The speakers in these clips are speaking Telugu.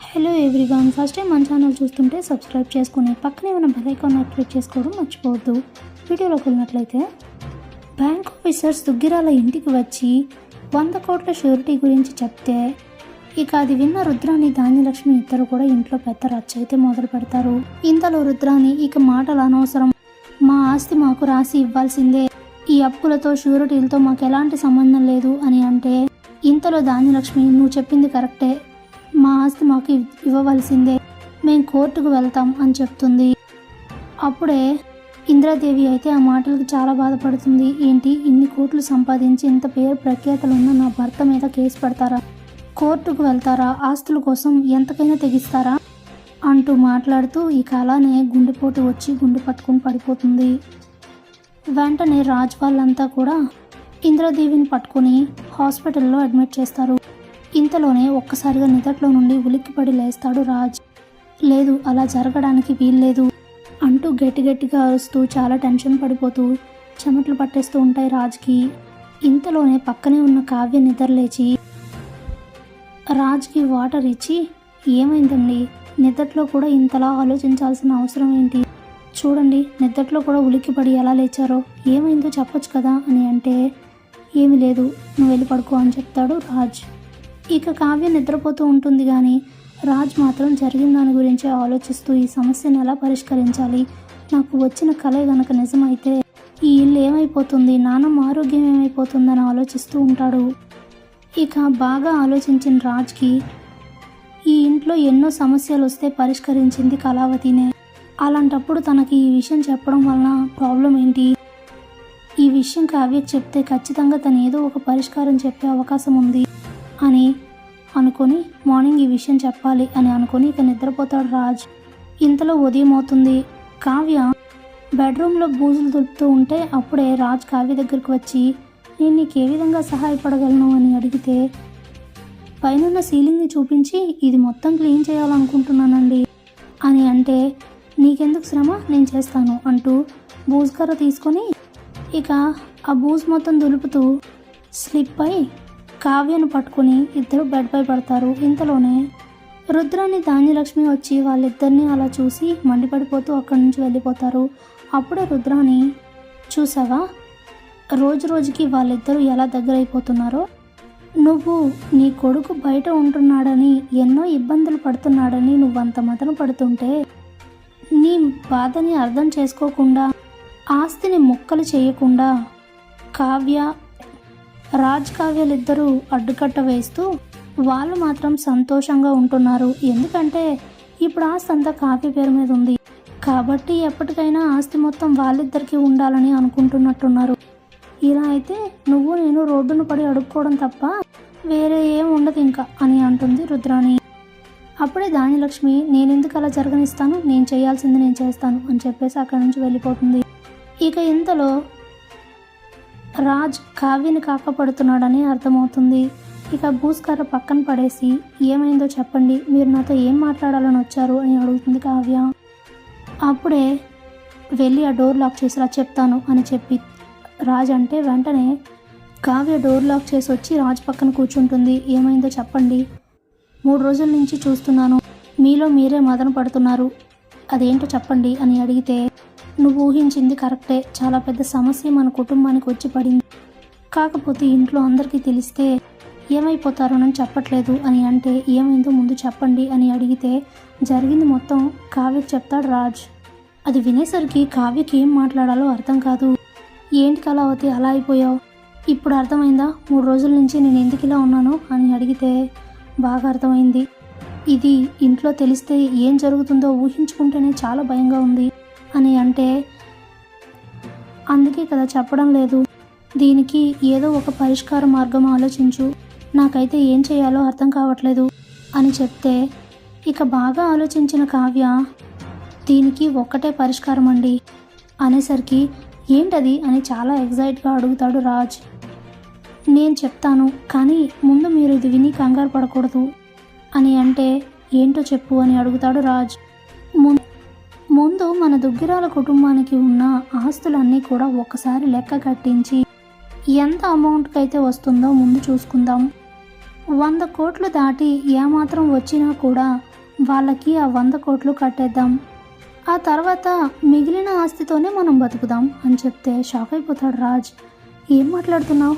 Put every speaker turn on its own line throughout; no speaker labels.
హలో ఎవ్రీవన్ ఫస్ట్ టైం మన ఛానల్ చూస్తుంటే సబ్స్క్రైబ్ చేసుకుని పక్కనే ఉన్న బెల్ యాక్టివేట్ చేసుకోవడం మర్చిపోవద్దు. వీడియోలోకి వెళ్ళినట్లయితే బ్యాంక్ ఆఫీసర్స్ దుగ్గిరాల ఇంటికి వచ్చి వంద కోట్ల షూరిటీ గురించి చెప్తే ఇక అది విన్న రుద్రాని ధాన్యలక్ష్మి ఇద్దరు కూడా ఇంట్లో పెద్ద రచ్చ అయితే మొదలు పెడతారు. ఇంతలో రుద్రాని ఇక మాటలు అనవసరం. మా ఆస్తి మాకు రాసి ఇవ్వాల్సిందే. ఈ అప్పులతో షూరిటీలతో మాకు ఎలాంటి సంబంధం లేదు అని అంటే ఇంతలో ధాన్యలక్ష్మి నువ్వు చెప్పింది కరెక్టే. మా ఆస్తి మాకు ఇవ్వవలసిందే. మేము కోర్టుకు వెళ్తాం అని చెప్తుంది. అప్పుడే ఇంద్రాదేవి అయితే ఆ మాటలకు చాలా బాధపడుతుంది. ఏంటి? ఇన్ని కోట్లు సంపాదించి ఇంత పేరు ప్రఖ్యాతలు ఉన్న నా భర్త మీద కేసు పెడతారా? కోర్టుకు వెళ్తారా? ఆస్తుల కోసం ఎంతకైనా తెగిస్తారా? అంటూ మాట్లాడుతూ ఇక అలానే గుండెపోటు వచ్చి గుండె పట్టుకుని పడిపోతుంది. వెంటనే రాజ్ వాళ్ళంతా కూడా ఇంద్రాదేవిని పట్టుకుని హాస్పిటల్లో అడ్మిట్ చేస్తారు. ఇంతలోనే ఒక్కసారిగా నిదట్లో నుండి ఉలిక్కిపడి లేస్తాడు రాజ్. లేదు అలా జరగడానికి వీల్లేదు అంటూ గట్టి గట్టిగా అరుస్తూ చాలా టెన్షన్ పడిపోతూ చెమటలు పట్టేస్తూ ఉంటాయి రాజ్కి. ఇంతలోనే పక్కనే ఉన్న కావ్య నిద్రలేచి రాజ్కి వాటర్ ఇచ్చి ఏమైందండి? నిద్దట్లో కూడా ఇంతలా ఆలోచించాల్సిన అవసరం ఏంటి? చూడండి నిద్దట్లో కూడా ఉలిక్కిపడి ఎలా లేచారో. ఏమైందో చెప్పొచ్చు కదా అని అంటే ఏమీ లేదు నువ్వు వెళ్ళి పడుకో అని చెప్తాడు రాజ్. ఇక కావ్య నిద్రపోతూ ఉంటుంది కానీ రాజ్ మాత్రం జరిగిన దాని గురించి ఆలోచిస్తూ ఈ సమస్యను ఎలా పరిష్కరించాలి? నాకు వచ్చిన కళ గనక నిజమైతే ఈ ఇల్లు ఏమైపోతుంది? నానమ్మ ఆరోగ్యం ఏమైపోతుందని ఆలోచిస్తూ ఉంటాడు. ఇక బాగా ఆలోచించిన రాజ్కి ఈ ఇంట్లో ఎన్నో సమస్యలు వస్తే పరిష్కరించింది కళావతినే. అలాంటప్పుడు తనకి ఈ విషయం చెప్పడం వలన ప్రాబ్లం ఏంటి? ఈ విషయం కావ్యకు చెప్తే ఖచ్చితంగా తను ఏదో ఒక పరిష్కారం చెప్పే అవకాశం ఉంది. అనుకొని మార్నింగ్ ఈ విషయం చెప్పాలి అని అనుకొని ఇక నిద్రపోతాడు రాజ్. ఇంతలో ఉదయం అవుతుంది. కావ్య బెడ్రూమ్లో బూజులు దులుపుతూ ఉంటే అప్పుడే రాజ్ కావ్య దగ్గరికి వచ్చి నేను నీకు ఏ విధంగా సహాయపడగలను? అని అడిగితే పైనున్న సీలింగ్ని చూపించి ఇది మొత్తం క్లీన్ చేయాలనుకుంటున్నానండి. అని అంటే నీకెందుకు శ్రమ? నేను చేస్తాను అంటూ బూజ్ కర్ర తీసుకొని ఇక ఆ బూజ్ మొత్తం దులుపుతూ స్లిప్ అయి కావ్యను పట్టుకుని ఇద్దరు బెడ్పై పడతారు. ఇంతలోనే రుద్రాని ధాన్యలక్ష్మి వచ్చి వాళ్ళిద్దరిని అలా చూసి మండిపడిపోతూ అక్కడి నుంచి వెళ్ళిపోతారు. అప్పుడే రుద్రాని చూసావా? రోజు రోజుకి వాళ్ళిద్దరూ ఎలా దగ్గరైపోతున్నారో? నువ్వు నీ కొడుకు బయట ఉంటున్నాడని ఎన్నో ఇబ్బందులు పడుతున్నాడని నువ్వంత మదన పడుతుంటే నీ బాధని అర్థం చేసుకోకుండా ఆస్తిని ముక్కలు చేయకుండా కావ్య రాజ్ కావ్యాలిద్దరూ అడ్డుకట్ట వేస్తూ వాళ్ళు మాత్రం సంతోషంగా ఉంటున్నారు. ఎందుకంటే ఇప్పుడు ఆస్తి అంతా కావ్య పేరు మీద ఉంది. కాబట్టి ఎప్పటికైనా ఆస్తి మొత్తం వాళ్ళిద్దరికీ ఉండాలని అనుకుంటున్నట్టున్నారు. ఇలా అయితే నువ్వు నేను రోడ్డును పడి అడుక్కోవడం తప్ప వేరే ఏం ఉండదు ఇంకా అని అంటుంది రుద్రాణి. అప్పుడే దానిలక్ష్మి నేనెందుకు అలా జరగనిస్తాను? నేను చేయాల్సింది నేను చేస్తాను అని చెప్పేసి అక్కడి నుంచి వెళ్ళిపోతుంది. ఇక ఇంతలో రాజ్ కావ్యని కాకపడుతున్నాడని అర్థమవుతుంది. ఇక భూస్కర పక్కన పడేసి ఏమైందో చెప్పండి మీరు నాతో ఏం మాట్లాడాలని వచ్చారు అని అడుగుతుంది కావ్య. అప్పుడే వెళ్ళి ఆ డోర్ లాక్ చేసిరా చెప్తాను అని చెప్పి రాజ్ అంటే వెంటనే కావ్య డోర్ లాక్ చేసి వచ్చి రాజ్ పక్కన కూర్చుంటుంది. ఏమైందో చెప్పండి. మూడు రోజుల నుంచి చూస్తున్నాను. మీలో మీరే మదన పడుతున్నారు. అదేంటో చెప్పండి అని అడిగితే నువ్వు ఊహించింది కరెక్టే. చాలా పెద్ద సమస్య మన కుటుంబానికి వచ్చి పడింది. కాకపోతే ఇంట్లో అందరికీ తెలిస్తే ఏమైపోతారోనని చెప్పట్లేదు అని అంటే ఏమైందో ముందు చెప్పండి అని అడిగితే జరిగింది మొత్తం కావ్యకి చెప్తాడు రాజ్. అది వినేసరికి కావ్యకి ఏం మాట్లాడాలో అర్థం కాదు. ఏంటి కళావతి అలా అయిపోయావు? ఇప్పుడు అర్థమైందా? మూడు రోజుల నుంచి నేను ఎందుకు ఇలా ఉన్నాను అని అడిగితే బాగా అర్థమైంది. ఇది ఇంట్లో తెలిస్తే ఏం జరుగుతుందో ఊహించుకుంటేనే చాలా భయంగా ఉంది. అని అంటే అందుకే కదా చెప్పడం లేదు. దీనికి ఏదో ఒక పరిష్కార మార్గం ఆలోచించు. నాకైతే ఏం చేయాలో అర్థం కావట్లేదు అని చెప్తే ఇక బాగా ఆలోచించిన కావ్య దీనికి ఒక్కటే పరిష్కారం అండి అనేసరికి ఏంటది? అని చాలా ఎగ్జైట్గా అడుగుతాడు రాజ్. నేను చెప్తాను కానీ ముందు మీరు ఇది విని కంగారు పడకూడదు అని అంటే ఏంటో చెప్పు అని అడుగుతాడు రాజ్. ముందు ముందు మన దుగ్గిరాల కుటుంబానికి ఉన్న ఆస్తులన్నీ కూడా ఒకసారి లెక్క కట్టించి ఎంత అమౌంట్కి అయితే వస్తుందో ముందు చూసుకుందాం. వంద కోట్లు దాటి ఏమాత్రం వచ్చినా కూడా వాళ్ళకి ఆ వంద కోట్లు కట్టేద్దాం. ఆ తర్వాత మిగిలిన ఆస్తితోనే మనం బతుకుదాం అని చెప్తే షాక్ అయిపోతాడు రాజ్. ఏం మాట్లాడుతున్నావు?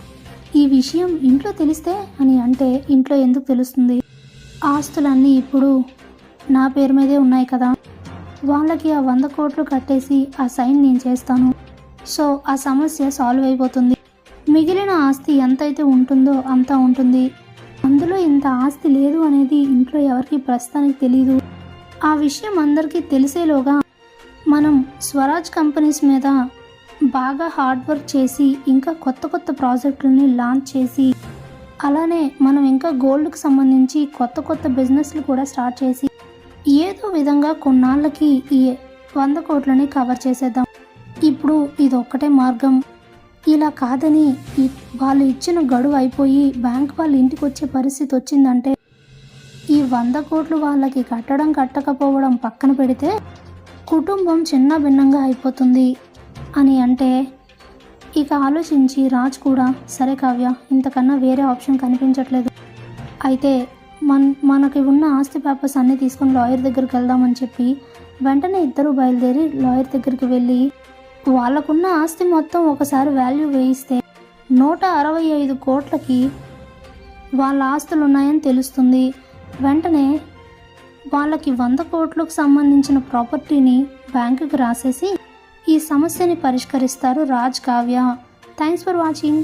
ఈ విషయం ఇంట్లో తెలిస్తే అని అంటే ఇంట్లో ఎందుకు తెలుస్తుంది? ఆస్తులన్నీ ఇప్పుడు నా పేరు మీదే ఉన్నాయి కదా. వాళ్ళకి ఆ వంద కోట్లు కట్టేసి ఆ సైన్ నేను చేస్తాను. సో ఆ సమస్య సాల్వ్ అయిపోతుంది. మిగిలిన ఆస్తి ఎంతైతే ఉంటుందో అంతా ఉంటుంది. అందులో ఇంత ఆస్తి లేదు అనేది ఇంట్లో ఎవరికి ప్రస్తుతానికి తెలియదు ఆ విషయం అందరికీ తెలిసేలోగా మనం స్వరాజ్ కంపెనీస్ మీద బాగా హార్డ్ వర్క్ చేసి ఇంకా కొత్త కొత్త ప్రాజెక్టులని లాంచ్ చేసి అలానే మనం ఇంకా గోల్డ్కి సంబంధించి కొత్త కొత్త బిజినెస్లు కూడా స్టార్ట్ చేసి ఏదో విధంగా కొన్నాళ్ళకి ఈ వంద కోట్లని కవర్ చేసేద్దాం. ఇప్పుడు ఇది ఒక్కటే మార్గం. ఇలా కాదని వాళ్ళు ఇచ్చిన గడువు అయిపోయి బ్యాంక్ వాళ్ళు ఇంటికి వచ్చే పరిస్థితి వచ్చిందంటే ఈ వంద కోట్లు వాళ్ళకి కట్టడం కట్టకపోవడం పక్కన పెడితే కుటుంబం చిన్న భిన్నంగా అయిపోతుంది అని అంటే ఇక ఆలోచించి రాజ్ కూడా సరే కావ్య ఇంతకన్నా వేరే ఆప్షన్ కనిపించట్లేదు. అయితే మన మనకి ఉన్న ఆస్తి పేపర్స్ అన్నీ తీసుకొని లాయర్ దగ్గరికి వెళ్దామని చెప్పి వెంటనే ఇద్దరు బయలుదేరి లాయర్ దగ్గరికి వెళ్ళి వాళ్ళకున్న ఆస్తి మొత్తం ఒకసారి వాల్యూ వేయిస్తే నూట అరవై ఐదు కోట్లకి వాళ్ళ ఆస్తులు ఉన్నాయని తెలుస్తుంది. వెంటనే వాళ్ళకి వంద కోట్లకు సంబంధించిన ప్రాపర్టీని బ్యాంకుకి రాసేసి ఈ సమస్యని పరిష్కరిస్తారు Raj Kavya. Thanks for watching.